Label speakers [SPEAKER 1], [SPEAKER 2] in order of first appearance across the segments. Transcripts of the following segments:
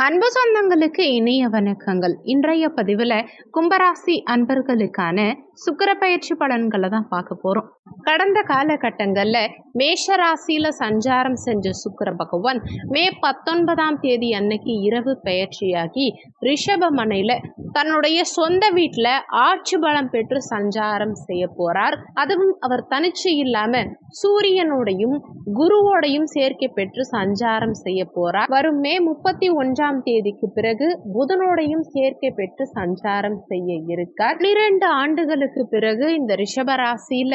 [SPEAKER 1] அன்பு சொந்தங்களுக்கு இனிய வணக்கங்கள். இன்றைய பதிவில் கும்பராசி அன்பர்களுக்கான சுக்கர பயிற்சி பலன்களை தான் பார்க்க போகிறோம் கடந்த காலகட்டங்களில் மேஷராசியில் சஞ்சாரம் செஞ்ச சுக்கர பகவான் மே பத்தொன்பதாம் தேதி அன்னைக்கு இரவு பயிற்சியாகி ரிஷபமனையில் தன்னுடைய சொந்த வீட்டில் ஆட்சி பலம் பெற்று சஞ்சாரம் செய்ய போகிறார் அதுவும் அவர் தனிச்சு இல்லாமல் சூரியனோடையும் குருவோடையும் சேர்க்கை பெற்று சஞ்சாரம் செய்ய போறார். வரும் மே முப்பத்தி ஒன்றாம் ஒன்றாம் தேதிக்கு பிறகு புதனோடையும் சேர்க்கை பெற்று சஞ்சாரம் செய்ய இருக்கார். பன்னிரண்டு ஆண்டுகளுக்கு பிறகு இந்த ரிஷபராசியில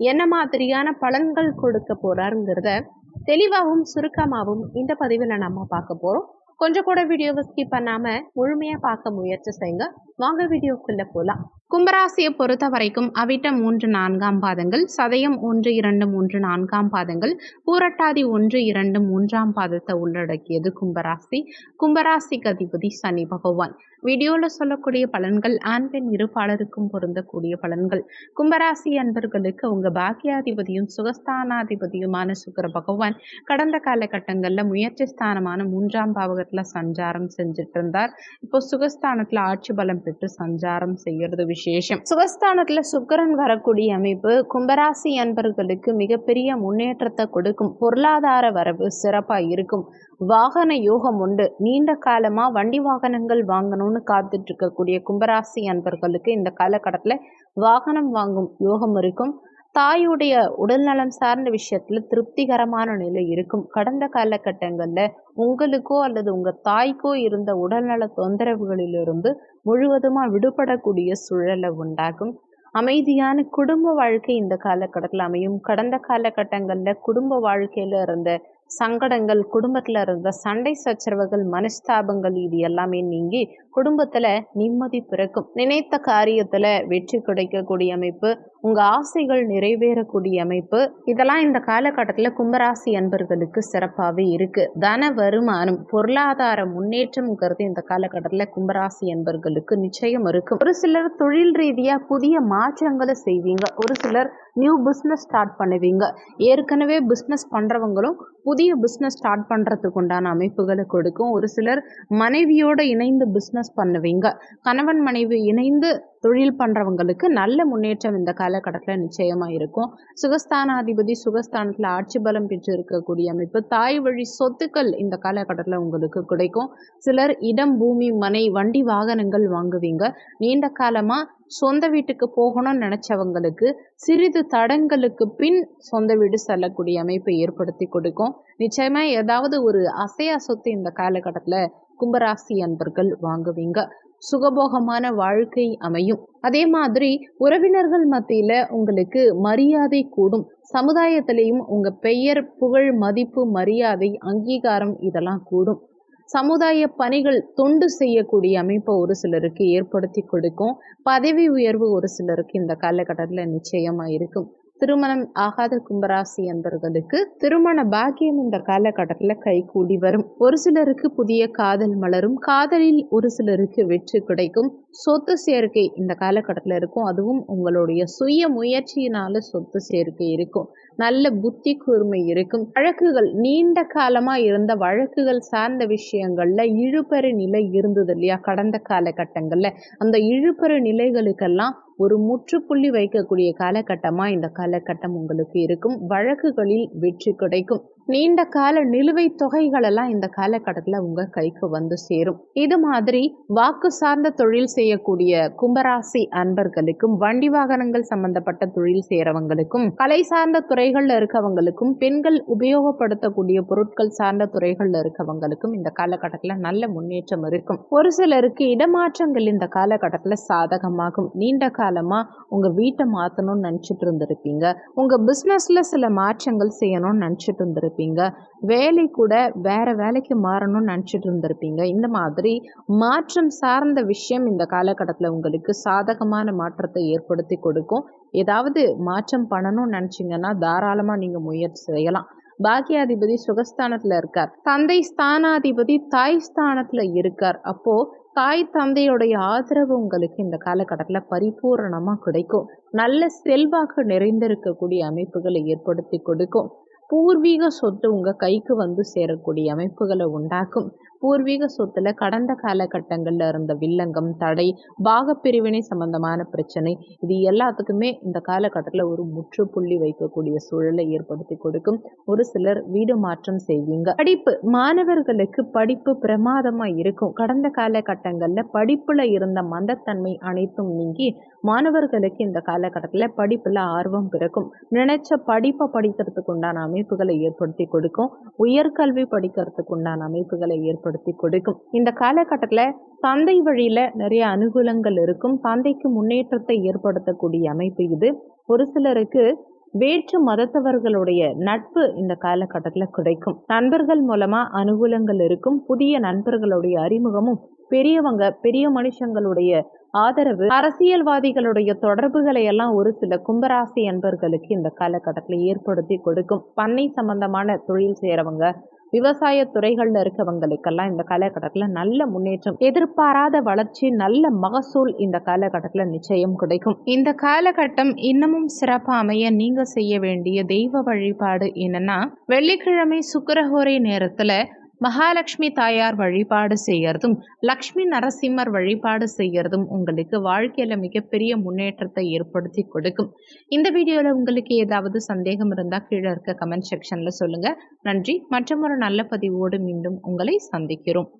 [SPEAKER 1] என்ன மாதிரியான பலன்கள் கொடுக்க போறாருங்கிறத தெளிவாகவும் சுருக்கமாகவும் இந்த பதிவில் நம்ம பார்க்க போறோம். கொஞ்சம் கூட வீடியோவை ஸ்கிப் பண்ணாம முழுமையா பார்க்க முயற்சி செய்யுங்க. வாங்க வீடியோக்குள்ளே போகலாம் கும்பராசியை பொறுத்த வரைக்கும் அவிட்டம் மூன்று நான்காம் பாதங்கள் சதயம் ஒன்று இரண்டு மூன்று நான்காம் பாதங்கள் பூரட்டாதி ஒன்று இரண்டு மூன்றாம் பாதத்தை உள்ளடக்கியது கும்பராசி. கும்பராசிக்கு அதிபதி சனி பகவான். வீடியோவில் சொல்லக்கூடிய பலன்கள் ஆண் பெண் இருப்பாளருக்கும் பொருந்தக்கூடிய பலன்கள். கும்பராசி அன்பர்களுக்கு உங்கள் பாக்கியாதிபதியும் சுகஸ்தானாதிபதியுமான சுக்கர பகவான் கடந்த காலகட்டங்களில் முயற்சி ஸ்தானமான மூன்றாம் பாவகத்தில் சஞ்சாரம் செஞ்சுட்டு இருந்தார். இப்போ சுகஸ்தானத்தில் ஆட்சி பலம் பெற்று சஞ்சாரம் செய்கிறது விசேஷம். சுகஸ்தானத்தில் சுக்கரன் வரக்கூடிய அமைப்பு கும்பராசி அன்பர்களுக்கு மிகப்பெரிய முன்னேற்றத்தை கொடுக்கும். பொருளாதார வரவு சிறப்பாக இருக்கும். வாகன யோகம் உண்டு. நீண்ட காலமாக வண்டி வாகனங்கள் வாங்கணும்னு காத்துட்டு இருக்கக்கூடிய கும்பராசி அன்பர்களுக்கு இந்த காலகட்டத்தில் வாகனம் வாங்கும் யோகம் இருக்கும். தாயுடைய உடல்நலம் சார்ந்த விஷயத்துல திருப்திகரமான நிலை இருக்கும். கடந்த காலகட்டங்களில் உங்களுக்கோ அல்லது உங்கள் தாய்க்கோ இருந்த உடல்நல தொந்தரவுகளிலிருந்து முழுவதுமாக விடுபடக்கூடிய சூழலை உண்டாகும் அமைதியான குடும்ப வாழ்க்கை இந்த காலகட்டத்தில் அமையும். கடந்த காலகட்டங்களில் குடும்ப வாழ்க்கையில் இருந்த சங்கடங்கள் குடும்பத்தில் இருந்த சண்டை சச்சரவுகள் மனஸ்தாபங்கள் இது எல்லாமே நீங்கி குடும்பத்தில் நிம்மதி பிறக்கும். நினைத்த காரியத்தில் வெற்றி கிடைக்கக்கூடிய அமைப்பு உங்கள் ஆசைகள் நிறைவேறக்கூடிய அமைப்பு. இதெல்லாம் இந்த காலகட்டத்தில் கும்பராசி அன்பர்களுக்கு சிறப்பாகவே இருக்குது தன வருமானம் பொருளாதார முன்னேற்றம்ங்கிறது இந்த காலகட்டத்தில் கும்பராசி அன்பர்களுக்கு நிச்சயம் இருக்கும். ஒரு சிலர் தொழில் ரீதியாக புதிய மாற்றங்களை செய்வீங்க. ஒரு சிலர் நியூ பிஸ்னஸ் ஸ்டார்ட் பண்ணுவீங்க. ஏற்கனவே பிஸ்னஸ் பண்ணுறவங்களும் புதிய பிஸ்னஸ் ஸ்டார்ட் பண்ணுறதுக்கு உண்டான அமைப்புகளை கொடுக்கும். ஒரு சிலர் மனைவியோடு இணைந்து பிஸ்னஸ் பண்ணுவீங்க. கணவன் மனைவி இணைந்து தொழில் பண்ணுறவங்களுக்கு நல்ல முன்னேற்றம் இந்த காலகட்டத்தில் நிச்சயமாக இருக்கும். சுகஸ்தானாதிபதி சுகஸ்தானத்தில் ஆட்சி பலம் பெற்று இருக்கக்கூடிய அமைப்பு தாய் வழி சொத்துக்கள் இந்த காலகட்டத்தில் உங்களுக்கு கிடைக்கும். சிலர் இடம் பூமி மனை வண்டி வாகனங்கள் வாங்குவீங்க. நீண்ட காலமாக சொந்த வீட்டுக்கு போகணும்னு நினச்சவங்களுக்கு சிறிது தடங்களுக்கு பின் சொந்த வீடு செல்லக்கூடிய அமைப்பை ஏற்படுத்தி கொடுக்கும். நிச்சயமாக ஏதாவது ஒரு அசையா சொத்து இந்த காலகட்டத்தில் கும்பராசி அன்பர்கள் வாங்குவீங்க. சுகபோகமான வாழ்க்கை அமையும். அதே மாதிரி உறவினர்கள் மத்தியில் உங்களுக்கு மரியாதை கூடும். சமுதாயத்திலையும் உங்கள் பெயர் புகழ் மதிப்பு மரியாதை அங்கீகாரம் இதெல்லாம் கூடும். சமுதாய பணிகள் தொண்டு செய்யக்கூடிய அமைப்பை ஒரு சிலருக்கு ஏற்படுத்தி கொடுக்கும். பதவி உயர்வு ஒரு சிலருக்கு இந்த காலகட்டத்தில் நிச்சயமாக இருக்கும். திருமணம் ஆகாத கும்பராசி என்பவர்களுக்கு திருமண பாக்கியம் இந்த காலகட்டத்தில் கை கூடி வரும். ஒரு சிலருக்கு புதிய காதல் மலரும். காதலில் ஒரு சிலருக்கு வெற்றி கிடைக்கும். சொத்து சேர்க்கை இந்த காலகட்டத்தில் இருக்கும். அதுவும் உங்களுடைய சுய முயற்சியினால சொத்து சேர்க்கை இருக்கும். நல்ல புத்தி கூர்மை இருக்கும். வழக்குகள் நீண்ட காலமாக இருந்த வழக்குகள் சார்ந்த விஷயங்களில் இழுபறி நிலை இருந்தது இல்லையா? கடந்த காலகட்டங்களில். அந்த இழுபறி நிலைகளுக்கெல்லாம் ஒரு முற்றுப்புள்ளி வைக்கக்கூடிய காலகட்டமாக இந்த காலகட்டம் உங்களுக்கு இருக்கும்? வழக்குகளில் வெற்றி கிடைக்கும். நீண்ட கால நிலுவைத் தொகைகளெல்லாம் இந்த காலகட்டத்தில் உங்கள் கைக்கு வந்து சேரும். இது மாதிரி வாக்கு சார்ந்த தொழில் செய்யக்கூடிய கும்பராசி அன்பர்களுக்கும் வண்டி வாகனங்கள் சம்பந்தப்பட்ட தொழில் செய்கிறவங்களுக்கும் கலை சார்ந்த துறைகளில் இருக்கவங்களுக்கும் பெண்கள் உபயோகப்படுத்தக்கூடிய பொருட்கள் சார்ந்த துறைகளில் இருக்கவங்களுக்கும் இந்த காலகட்டத்தில் நல்ல முன்னேற்றம் இருக்கும். ஒரு சிலருக்கு இடமாற்றங்கள் இந்த காலகட்டத்தில் சாதகமாகும். நீண்ட காலமாக உங்கள் வீட்டை மாற்றணும்னு நினச்சிட்டு இருந்திருப்பீங்க. உங்கள் பிஸ்னஸில் சில மாற்றங்கள் செய்யணும்னு நினச்சிட்டு இருந்திருப்பீங்க. இருந்திருப்பீங்க. வேலை கூட வேற வேலைக்கு மாறணும்னு நினச்சிட்டு இருந்திருப்பீங்க. இந்த மாதிரி மாற்றம் சார்ந்த விஷயம் இந்த காலகட்டத்தில் உங்களுக்கு சாதகமான மாற்றத்தை ஏற்படுத்தி கொடுக்கும். ஏதாவது மாற்றம் பண்ணணும்னு நினச்சிங்கன்னா தாராளமாக நீங்கள் முயற்சி செய்யலாம். பாக்கியாதிபதி சுகஸ்தானத்தில் இருக்கார். தந்தை ஸ்தானாதிபதி தாய் ஸ்தானத்தில் இருக்கார். அப்போ தாய் தந்தையுடைய ஆதரவு உங்களுக்கு இந்த காலகட்டத்தில் பரிபூரணமாக கிடைக்கும். நல்ல செல்வாக்கு நிறைந்திருக்கக்கூடிய அமைப்புகளை ஏற்படுத்தி கொடுக்கும். பூர்வீக சொத்து உங்கள் கைக்கு வந்து சேரக்கூடிய அமைப்புகளை உண்டாக்கும். பூர்வீக சொத்துல கடந்த காலகட்டங்களில் இருந்த வில்லங்கம் தடை பாகப்பிரிவினை சம்பந்தமான பிரச்சனை இது எல்லாத்துக்குமே இந்த காலகட்டத்தில் ஒரு முற்றுப்புள்ளி வைக்கக்கூடிய சூழலை ஏற்படுத்தி கொடுக்கும். ஒரு சிலர் வீடு மாற்றம் செய்வீங்க. படிப்பு மாணவர்களுக்கு படிப்பு பிரமாதமா இருக்கும். கடந்த காலகட்டங்களில் படிப்புல இருந்த மந்தத்தன்மை அனைத்தும் நீங்கி மாணவர்களுக்கு இந்த காலகட்டத்தில் படிப்புல ஆர்வம் பிறக்கும். நினைச்ச படிப்பை படிக்கிறதுக்கு உண்டான அமைப்புகளை ஏற்படுத்தி கொடுக்கும். உயர்கல்வி படிக்கிறதுக்கு உண்டான அமைப்புகளை ஏற்படுத்தி கொடுக்கும். இந்த காலகட்டத்தில் தந்தை வழியில் நிறைய அனுகூலங்கள் இருக்கும். தந்தைக்கு முன்னேற்றத்தை ஏற்படுத்தக்கூடிய அமைப்பு இது. ஒரு சிலருக்கு வேற்று மதத்தவர்களுடைய நட்பு இந்த காலகட்டத்தில் கிடைக்கும். நண்பர்கள் மூலமா அனுகூலங்கள் இருக்கும். புதிய நண்பர்களுடைய அறிமுகமும் பெரியவங்க பெரிய மனுஷங்களுடைய ஆதரவு அரசியல்வாதிகளுடைய தொடர்புகளை எல்லாம் ஒரு சில கும்பராசி அன்பர்களுக்கு இந்த காலகட்டத்தில் ஏற்படுத்தி கொடுக்கும். பண்ணை சம்பந்தமான தொழில் செய்கிறவங்க விவசாய துறைகளில் இருக்கவங்களுக்கெல்லாம் இந்த காலகட்டத்தில் நல்ல முன்னேற்றம் எதிர்பாராத வளர்ச்சி நல்ல மகசூல் இந்த காலகட்டத்தில் நிச்சயம் கிடைக்கும். இந்த காலகட்டம் இன்னமும் சிறப்பாக அமைய நீங்கள் செய்ய வேண்டிய தெய்வ வழிபாடு என்னன்னா வெள்ளிக்கிழமை சுக்கரஹோரை நேரத்தில் மகாலட்சுமி தாயார் வழிபாடு செய்யறதும் லக்ஷ்மி நரசிம்மர் வழிபாடு செய்யறதும் உங்களுக்கு வாழ்க்கையில் மிகப்பெரிய முன்னேற்றத்தை ஏற்படுத்தி கொடுக்கும். இந்த வீடியோவில் உங்களுக்கு ஏதாவது சந்தேகம் இருந்தால் கீழே இருக்க கமெண்ட் செக்ஷனில் சொல்லுங்கள் நன்றி. மற்றும் ஒரு நல்ல பதிவோடு மீண்டும் உங்களை சந்திக்கிறோம்.